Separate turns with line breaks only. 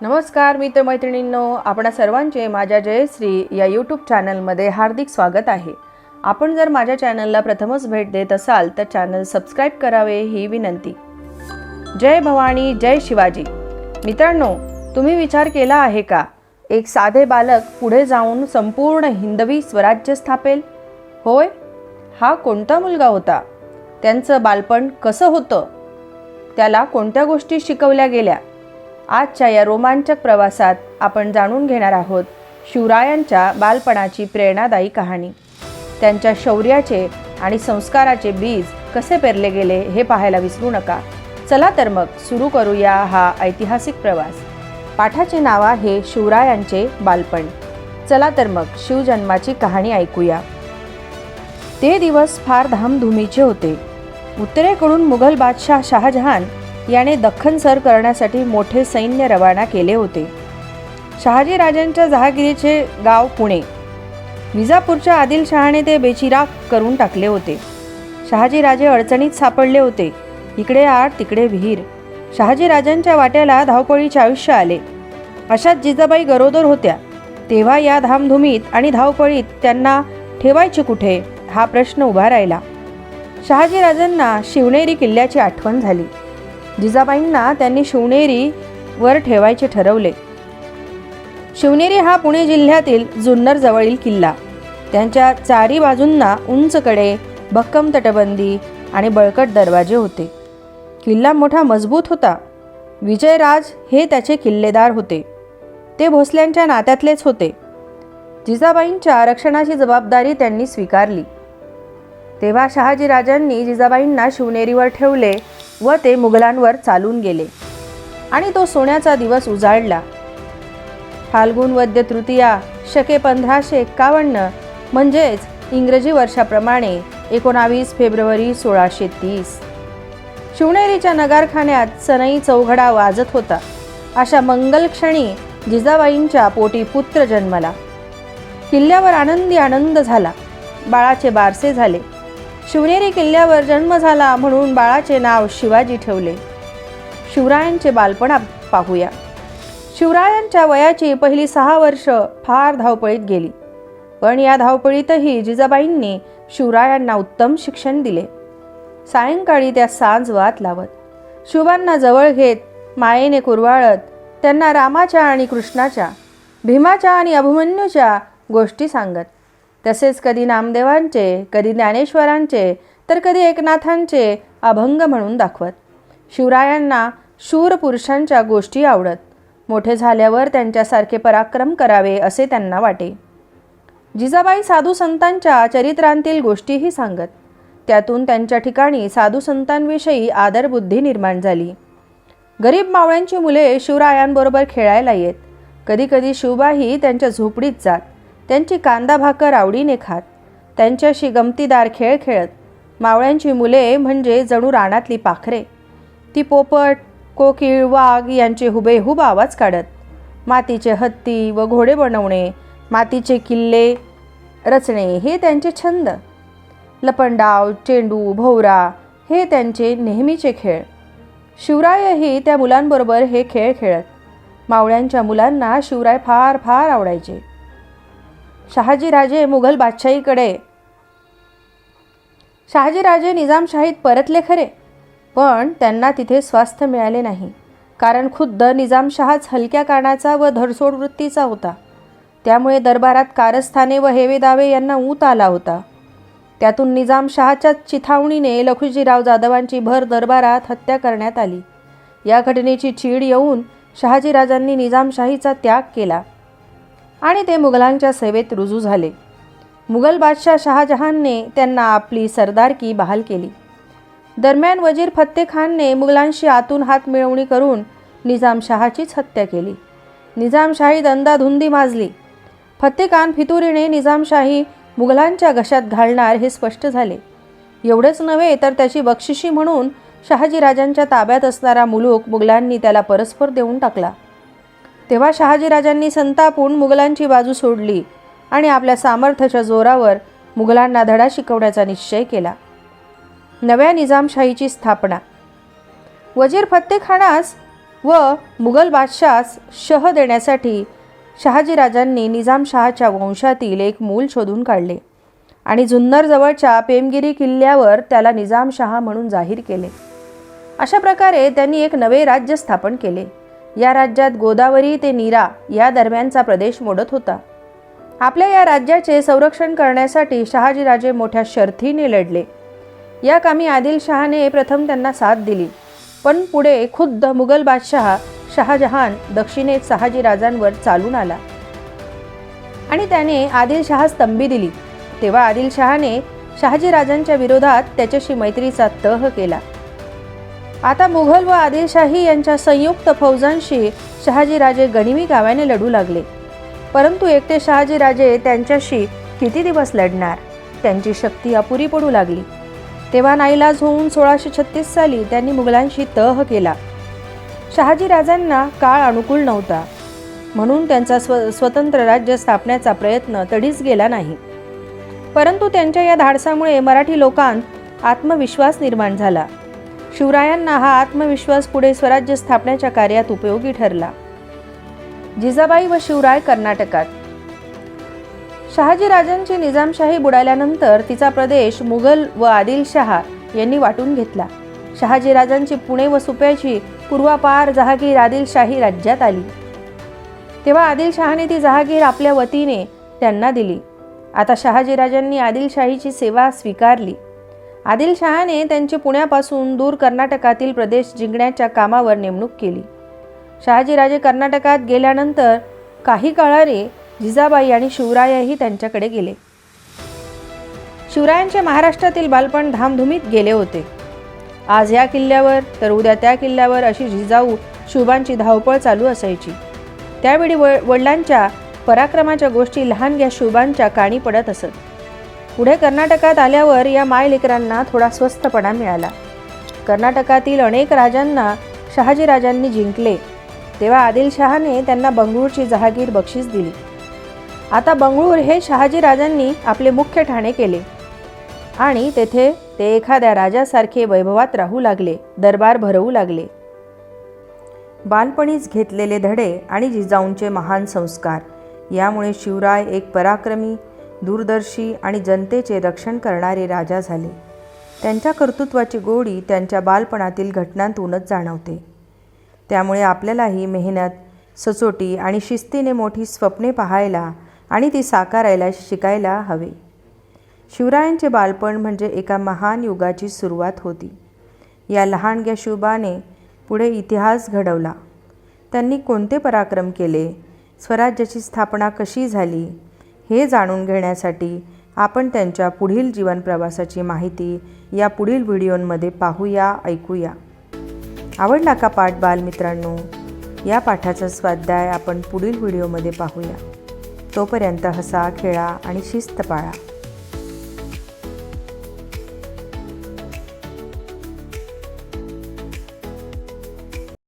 नमस्कार मित्रमैत्रिणींनो आपणा सर्वांचे माझ्या जयश्री या यूट्यूब चॅनलमध्ये हार्दिक स्वागत आहे. आपण जर माझ्या चॅनलला प्रथमच भेट देत असाल तर चॅनल सबस्क्राईब करावे ही विनंती. जय भवानी जय शिवाजी. मित्रांनो तुम्ही विचार केला आहे का? एक साधे बालक पुढे जाऊन संपूर्ण हिंदवी स्वराज्य स्थापेल? होय? हा कोणता मुलगा होता? त्यांचं बालपण कसं होतं? त्याला कोणत्या गोष्टी शिकवल्या गेल्या? आजच्या या रोमांचक प्रवासात आपण जाणून घेणार आहोत शिवरायांच्या बालपणाची प्रेरणादायी कहाणी. त्यांच्या शौर्याचे आणि संस्काराचे बीज कसे पेरले गेले हे पाहायला विसरू नका. चला तर मग सुरू करूया हा ऐतिहासिक प्रवास. पाठाचे नाव आहे शिवरायांचे बालपण. चला तर मग शिवजन्माची कहाणी ऐकूया. ते दिवस फार धामधुमीचे होते. उत्तरेकडून मुघल बादशाह शहाजहान याने दख्खन सर करण्यासाठी मोठे सैन्य रवाना केले होते. शहाजी राजांच्या जहागिरीचे गाव पुणे. विजापूरच्या आदिलशहाने ते बेचिराग करून टाकले होते. शहाजीराजे अडचणीत सापडले होते. इकडे आड तिकडे विहीर. शहाजी राजांच्या वाट्याला धावपळीचे आयुष्य आले. अशात जिजाबाई गरोदर होत्या. तेव्हा या धामधुमीत आणि धावपळीत त्यांना ठेवायचे कुठे हा प्रश्न उभा राहिला. शहाजीराजांना शिवनेरी किल्ल्याची आठवण झाली. जिजाबाईंना त्यांनी शिवनेरी वर ठेवायचे ठरवले. शिवनेरी हा पुणे जिल्ह्यातील जुन्नर जवळील किल्ला. त्यांच्या चारी बाजूंना उंचकडे भक्कम तटबंदी आणि बळकट दरवाजे होते. किल्ला मोठा मजबूत होता. विजयराज हे त्याचे किल्लेदार होते. ते भोसल्यांच्या नात्यातलेच होते. जिजाबाईंच्या रक्षणाची जबाबदारी त्यांनी स्वीकारली. तेव्हा शहाजीराजांनी जिजाबाईंना शिवनेरीवर ठेवले व ते मुघलांवर चालून गेले. आणि तो सोन्याचा दिवस उजाडला फाल्गुन वद्य तृतीया शके पंधराशे एक्कावन्न म्हणजेच इंग्रजी वर्षाप्रमाणे एकोणावीस फेब्रुवारी सोळाशे तीस. शिवनेरीच्या नगारखान्यात सनई चौघडा वाजत होता. अशा मंगल क्षणी जिजाबाईंच्या पोटी पुत्र जन्मला. किल्ल्यावर आनंदी आनंद झाला. बाळाचे बारसे झाले. शिवनेरी किल्ल्यावर जन्म झाला म्हणून बाळाचे नाव शिवाजी ठेवले. शिवरायांचे बालपण पाहूया. शिवरायांच्या वयाची पहिली सहा वर्ष फार धावपळीत गेली. पण या धावपळीतही जिजाबाईंनी शिवरायांना उत्तम शिक्षण दिले. सायंकाळी त्या सांज वात लावत शिवांना जवळ घेत मायेने कुरवाळत त्यांना रामाच्या आणि कृष्णाच्या भीमाच्या आणि अभिमन्यूच्या गोष्टी सांगत. तसेच कधी नामदेवांचे कधी ज्ञानेश्वरांचे तर कधी एकनाथांचे अभंग म्हणून दाखवत. शिवरायांना शूर पुरुषांच्या गोष्टी आवडत. मोठे झाल्यावर त्यांच्यासारखे पराक्रम करावे असे त्यांना वाटे. जिजाबाई साधू संतांच्या चरित्रांतील गोष्टीही सांगत. त्यातून त्यांच्या ठिकाणी साधू संतांविषयी आदरबुद्धी निर्माण झाली. गरीब मावळ्यांची मुले शिवरायांबरोबर खेळायला येत. कधीकधी शिवबाही त्यांच्या झोपडीत जात. त्यांची कांदा भाकर आवडीने खात. त्यांच्याशी गमतीदार खेळ खेळत. मावळ्यांची मुले म्हणजे जणू रानातली पाखरे. ती पोपट कोकिळ वाघ यांचे हुबेहूब आवाज काढत. मातीचे हत्ती व घोडे बनवणे मातीचे किल्ले रचणे हे त्यांचे छंद. लपंडाव चेंडू भोवरा हे त्यांचे नेहमीचे खेळ. शिवरायही त्या मुलांबरोबर हे खेळ खेळत. मावळ्यांच्या मुलांना शिवराय फार फार आवडायचे. शहाजीराजे मुघल बादशाहीकडे. शहाजीराजे निजामशाहीत परतले खरे पण त्यांना तिथे स्वास्थ्य मिळाले नाही. कारण खुद्द निजामशहाच हलक्या कारणाचा व धडसोड वृत्तीचा होता. त्यामुळे दरबारात कारस्थाने व हेवेदावे यांना ऊत आला होता. त्यातून निजामशहाच्या चिथावणीने लखुजीराव जाधवांची भर दरबारात हत्या करण्यात आली. या घटनेची चीड येऊन शहाजीराजांनी निजामशाहीचा त्याग केला. आणि ते मुघलांच्या सेवेत रुजू झाले. मुघल बादशाह शहाजहानने त्यांना आपली सरदारकी बहाल केली. दरम्यान वजीर फत्तेखानने मुघलांशी आतून हात मिळवणी करून निजामशहाचीच हत्या केली. निजामशाही दंदाधुंदी माजली. फत्तेखान फितुरीने निजामशाही मुघलांच्या घशात घालणार हे स्पष्ट झाले. एवढेच नव्हे तर त्याची बक्षिशी म्हणून शहाजीराजांच्या ताब्यात असणारा मुलूक मुघलांनी त्याला परस्पर देऊन टाकला. तेव्हा शहाजीराजांनी संतापून मुघलांची बाजू सोडली आणि आपल्या सामर्थ्याच्या जोरावर मुघलांना धडा शिकवण्याचा निश्चय केला. नव्या निजामशाहीची स्थापना. वजीर फत्तेखानास व मुघल बादशास शह देण्यासाठी शहाजीराजांनी निजामशहाच्या वंशातील एक मूल शोधून काढले आणि जुन्नरजवळच्या पेमगिरी किल्ल्यावर त्याला निजामशहा म्हणून जाहीर केले. अशा प्रकारे त्यांनी एक नवे राज्य स्थापन केले. या राज्यात गोदावरी ते नीरा या दरम्यानचा प्रदेश मोडत होता. आपल्या या राज्याचे संरक्षण करण्यासाठी शहाजीराजे मोठ्या शर्थीने लढले. या कामी आदिलशहाने प्रथम त्यांना साथ दिली. पण पुढे खुद्द मुघल बादशहा शहाजहान दक्षिणेत शहाजीराजांवर चालून आला. आणि त्याने आदिलशहा स्तंभी दिली. तेव्हा आदिलशहाने शहाजीराजांच्या विरोधात त्याच्याशी मैत्रीचा तह केला. आता मुघल व आदिलशाही यांच्या संयुक्त फौजांशी शहाजीराजे गनिमी गावाने लढू लागले. परंतु एकटे शहाजीराजे त्यांच्याशी किती दिवस लढणार? त्यांची शक्ती अपुरी पडू लागली. तेव्हा नाईलाज होऊन सोळाशे छत्तीस साली त्यांनी मुघलांशी तह केला. शहाजीराजांना काळ अनुकूल नव्हता. म्हणून त्यांचा स्व स्वतंत्र राज्य स्थापण्याचा प्रयत्न तडीच गेला नाही. परंतु त्यांच्या या धाडसामुळे मराठी लोकांत आत्मविश्वास निर्माण झाला. शिवरायांना हा आत्मविश्वास पुढे स्वराज्य स्थापण्याच्या कार्यात उपयोगी ठरला. जिजाबाई व शिवराय कर्नाटकात. शहाजीराजांची निजामशाही बुडाल्यानंतर तिचा प्रदेश मुघल व आदिलशहा यांनी वाटून घेतला. शहाजीराजांची पुणे व सुप्याची पूर्वापार जहागीर आदिलशाही राज्यात आली. तेव्हा आदिलशहाने ती जहागीर आपल्या वतीने त्यांना दिली. आता शहाजीराजांनी आदिलशाहीची सेवा स्वीकारली. आदिलशहाने त्यांची पुण्यापासून दूर कर्नाटकातील प्रदेश जिंकण्याच्या कामावर नेमणूक केली. शहाजीराजे कर्नाटकात गेल्यानंतर काही काळाने जिजाबाई आणि शिवरायही त्यांच्याकडे गेले. शिवरायांचे महाराष्ट्रातील बालपण धामधुमीत गेले होते. आज या किल्ल्यावर तर उद्या त्या किल्ल्यावर अशी जिजाऊ शिवबांची धावपळ चालू असायची. त्यावेळी व वडिलांच्या पराक्रमाच्या गोष्टी लहानग्या शिवबांच्या काणी पडत असत. पुढे कर्नाटकात आल्यावर या मायलेकरांना थोडा स्वस्थपणा मिळाला. कर्नाटकातील अनेक राजांना शहाजीराजांनी जिंकले. तेव्हा आदिलशहाने त्यांना बंगळूरची जहागीर बक्षीस दिली. आता बंगळूर हे शहाजीराजांनी आपले मुख्य ठाणे केले. आणि तेथे ते एखाद्या राजासारखे वैभवात राहू लागले दरबार भरवू लागले. बालपणीच घेतलेले धडे आणि जिजाऊंचे महान संस्कार. यामुळे शिवराय एक पराक्रमी दूरदर्शी आणि जनतेचे रक्षण करणारे राजा झाले. त्यांच्या कर्तृत्वाची गोडी त्यांच्या बालपणातील घटनांतूनच जाणवते. त्यामुळे आपल्यालाही मेहनत सचोटी आणि शिस्तीने मोठी स्वप्ने पाहायला आणि ती साकारायला शिकायला हवे. शिवरायांचे बालपण म्हणजे एका महान युगाची सुरुवात होती. या लहानग्या शुभाने पुढे इतिहास घडवला. त्यांनी कोणते पराक्रम केले? स्वराज्याची स्थापना कशी झाली? हे जाणून घेण्यासाठी आपण त्यांच्या पुढील जीवनप्रवासाची माहिती या पुढील व्हिडिओमध्ये पाहूया ऐकूया. आवडला का पाठ बालमित्रांनो? या पाठाचा स्वाध्याय आपण पुढील व्हिडिओमध्ये पाहूया. तोपर्यंत हसा खेळा आणि शिस्त पाळा